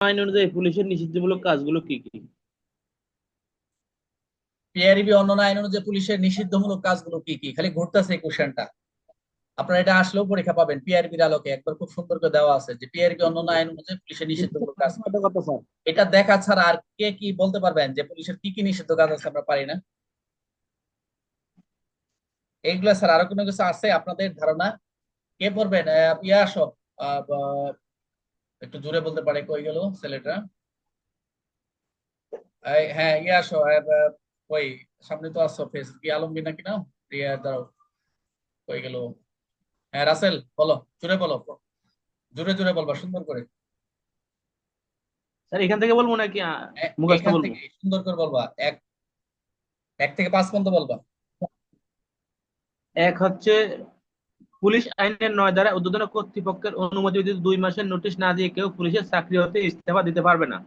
আইন অনুযায়ী পুলিশের নিষিদ্ধমূলক কাজগুলো কি কি? পিআরবি অন্যান্য আইন অনুযায়ী পুলিশের নিষিদ্ধমূলক কাজগুলো কি কি? খালি ঘুরতেছে এই কোশ্চেনটা আপনারা এটা আসলেও পরীক্ষা পাবেন পিআরবির আলোকে। একবার খুব সুন্দর করে দেওয়া আছে যে পিআরবি অন্যান্য আইন অনুযায়ী পুলিশের নিষিদ্ধমূলক কাজ। এটা দেখা ছাড়া আর কে কি বলতে পারবেন যে পুলিশের কি কি নিষিদ্ধ কাজ আছে আমরা পারি না? স্যার আরও কোনো কিছু আছে আপনাদের ধারণা? কে পড়বেন? ইয়া একটু জোরে বলতে পারে কই গেল ছেলেটা? হ্যাঁ ইয়ে আসো কই সামনে তো আসছো ফেস কি আলমগীর নাকি না ইয়া দাঁড়াও কই গেল? হ্যাঁ রাসেল বলো জোরে বলো জোরে জোরে বলবা সুন্দর করে। স্যার এখান থেকে বলব নাকি মুখস্থ বলব? সুন্দর করে বলবা এক এক থেকে পাঁচ পর্যন্ত বলবা। এক হচ্ছে পুলিশ আইনের নয় দ্বারা উদ্বোধন কর্তৃপক্ষের অনুমতি ব্যতীত দুই মাসের নোটিশ না দিয়ে কেউ পুলিশের চাকরি হতে ইস্তফা দিতে পারবে না।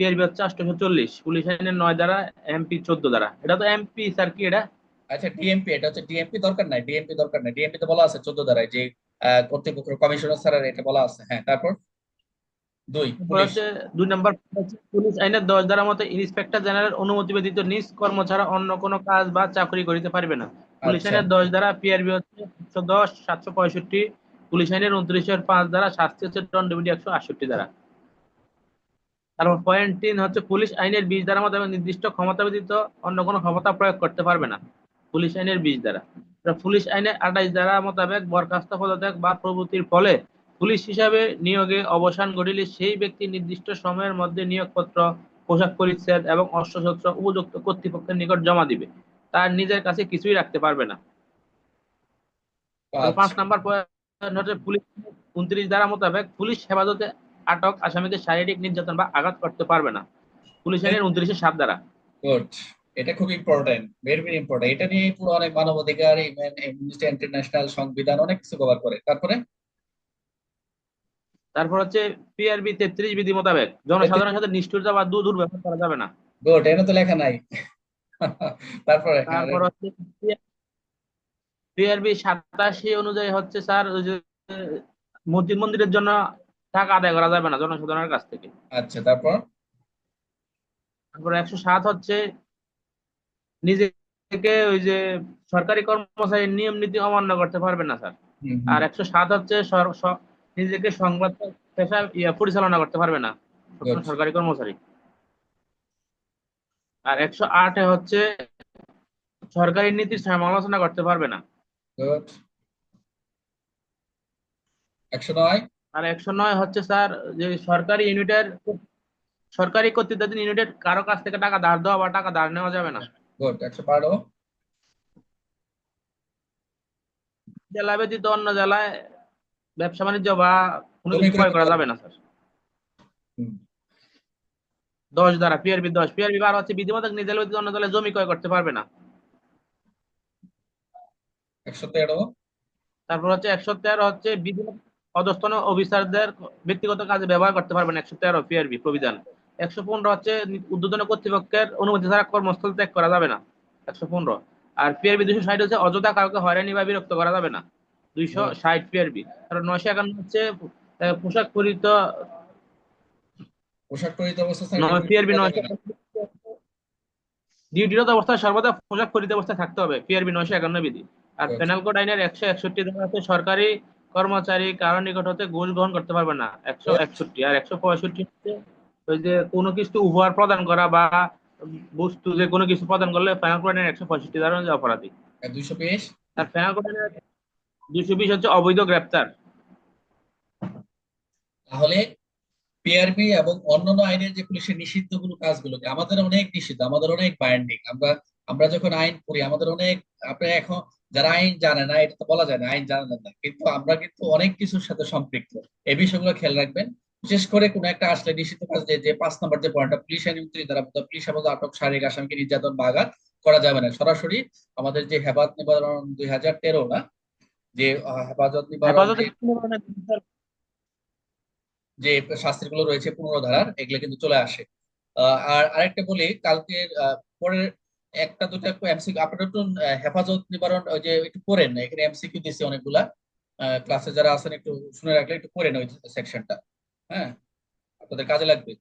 পিআরবি হচ্ছে চল্লিশ। পুলিশ আইনের নয় দ্বারা এমপি চোদ্দ দ্বারা এটা তো এমপি স্যার কি এটা? আচ্ছা ডিএমপি এটা হচ্ছে ডিএমপি দরকার নাই ডিএমপি দরকার নাই। ডিএমপি তো বলা আছে চোদ্দ যে আহ, কর্তৃপক্ষের কমিশনার স্যারের এটা বলা আছে। হ্যাঁ তারপর? দুই নম্বর পুলিশ আইনের দশ দ্বারা মতো ইন্সপেক্টর জেনারেল অনুমতি ব্যতীত নিজ কর্ম ছাড়া অন্য কোনো কাজ বা চাকরি করিতে পারবে না। পুলিশ আচ্ছা আইনের দশ দ্বারা পিআরবি হচ্ছে একশো দশ, সাতশো পঁয়ষট্টি, পুলিশ আইনের পাঁচ দ্বারা শাস্তি হচ্ছে দণ্ডবিধি একশো আটষট্টি দ্বারা তারপর পয়েন্ট তিন হচ্ছে পুলিশ আইনের দ্বারা নির্দিষ্ট ক্ষমতা ব্যতীত অন্য কোনো ক্ষমতা প্রয়োগ করতে পারবে না। পুলিশ আইনের বিশ দ্বারা পুলিশ আইনের আঠাইশ দ্বারা মোতাবেক বরখাস্ত পদত্যাগ বা প্রভৃতির ফলে পুলিশ হিসাবে নিয়োগে অবসান ঘটিলে সেই ব্যক্তি নির্দিষ্ট সময়ের মধ্যে নিয়োগপত্র, পোশাক পরিচ্ছেদ এবং অস্ত্রশস্ত্র উপযুক্ত কর্তৃপক্ষের নিকট জমা দিবে। তার নিজের কাছে কিছুই রাখতে পারবে না। পাঁচ। নাম্বার পয়েন্ট পুলিশ উনত্রিশ ধারা মোতাবেক পুলিশ হেফাজতে আটক আসামিকে শারীরিক নির্যাতন বা আঘাত করতে পারবে না। পুলিশ আইনের উনত্রিশের সাত দ্বারা গুড। এটা খুব ইম্পর্টেন্ট ভেরি ভেরি ইম্পর্টেন্ট এটা নিয়ে পুরো অনেক মানবাধিকার ইন্টারন্যাশনাল সংবিধান অনেক কিছু কভার করে। তারপরে? তারপর হচ্ছে পিআরবি তেত্রিশ বিধি মোতাবেক জনসাধারণের সাথে নিষ্ঠুরতা বা দু দুর্ব্যবহার করা যাবে না। গুড এটা তো লেখা নাই। তারপরে? তারপর হচ্ছে পিআরবি সাতাশি অনুযায়ী হচ্ছে স্যার ওই যে মসজিদ মন্দিরের জন্য টাকা আদায় করা যাবে না জনসাধারণের কাছ থেকে। আচ্ছা তারপর? তারপর একশো সাত হচ্ছে নিজেকে ওই যে সরকারি কর্মচারীর নিয়ম নীতি অমান্য করতে পারবে না স্যার। আর একশো সাত হচ্ছে নিজেকে সংবাদ পেশা ইয়া পরিচালনা করতে পারবে না সরকারি কর্মচারী। আর একশো আটে হচ্ছে সরকারি নীতির সমালোচনা করতে পারবে না। গুড একশো নয়? আর একশো নয় হচ্ছে স্যার যে সরকারি ইউনিটের সরকারি কর্তৃত্বাধীন ইউনিটের কারও কাছ থেকে টাকা ধার দেওয়া বা টাকা ধার নেওয়া যাবে না। গুড একশো বারো? জেলা ব্যতীত অন্য জেলায় ব্যবসা বাণিজ্য বা কোনো কিছু ক্রয় করা যাবে না স্যার। দশ দ্বারা পিআরবি দশ পিআরবি বারো হচ্ছে বিধিমতক নিজ জেলা ব্যতীত অন্য জেলায় জমি ক্রয় করতে পারবে না। একশো তেরো। তারপর হচ্ছে একশো তেরো হচ্ছে অধস্তন অফিসারদের ব্যক্তিগত কাজে ব্যবহার করতে পারবেন একশো তেরো পিআরবি প্রবিধান। একশো পনেরো হচ্ছে উদ্বোধন কর্তৃপক্ষের অনুমতি ছাড়া কর্মস্থল ত্যাগ করা যাবে না। একশো পনেরো। আর পিআরবি দুইশো ষাট হচ্ছে অযথা কাউকে হয়রানি বা বিরক্ত করা যাবে না। দুইশো ষাট পিআরবি কারণ নয়শো একান্ন হচ্ছে পোশাক পরিহিত পোশাক পরিহিত অবস্থা পিআরবি নয়শো ডিউটিরত অবস্থায় সর্বদা পোশাক পরিহিত অবস্থায় থাকতে হবে। পিআরবি নয়শো একান্ন বিধি। আর আচ্ছা। পেনাল কোড আইনের একশো একষট্টি ধারা হচ্ছে সরকারি কর্মচারী কারও নিকট হতে ঘুষ গ্রহণ করতে পারবে না। একশো একষট্টি। আর একশো পঁয়ষট্টি হচ্ছে ওই যে কোনো কিছু উপহার প্রদান করা বা বস্তু যে কোনো কিছু প্রদান করলে পেনাল কোড আইনের একশো পঁয়ষট্টি ধারা অনুযায়ী অপরাধী। দুইশো বিশ? আর পেনাল কোড আইনের দুইশো বিশ হচ্ছে অবৈধ গ্রেপ্তার। তাহলে পিআরবি এবং অন্যান্য আইনের যে পুলিশের নিষিদ্ধগুলো কাজগুলো আমাদের অনেক নিষিদ্ধ আমাদের অনেক বাইন্ডিং আমরা আমরা যখন আইন করি আমাদের অনেক আপনি এখন যারা আইন জানে না এটা তো বলা যায় না আইন জানেন না। কিন্তু আমরা কিন্তু অনেক কিছুর সাথে সম্পৃক্ত। এই বিষয়গুলো খেয়াল রাখবেন। বিশেষ করে কোনো একটা আসলে নিষিদ্ধ কাজ যে যে পাঁচ নম্বর যে পয়েন্টটা পুলিশ আইন উনত্রিশ দ্বারা পুলিশ হেফাজত আটক শারীরিক আসামিকে নির্যাতন বা আঘাত করা যাবে না। সরাসরি আমাদের যে হেফাজত নিবারণ দুই হাজার তেরো না যে হেফাজত নিবারণ যে- শাস্তিগুলো রয়েছে পনেরো ধারার এগুলো কিন্তু চলে আসে। আহ, আর আরেকটা বলি কালকের পরের একটা দুটো এমসিকিউ আপনারা একটু হেফাজত নিবারণ, ওই যে একটু পড়েন এখানে এমসিকিউ দিছি অনেকগুলা। ক্লাসে যারা আছেন একটু শুনে রাখলে একটু পড়েন ওই সেকশনটা হ্যাঁ? আপনাদের কাজে লাগবে।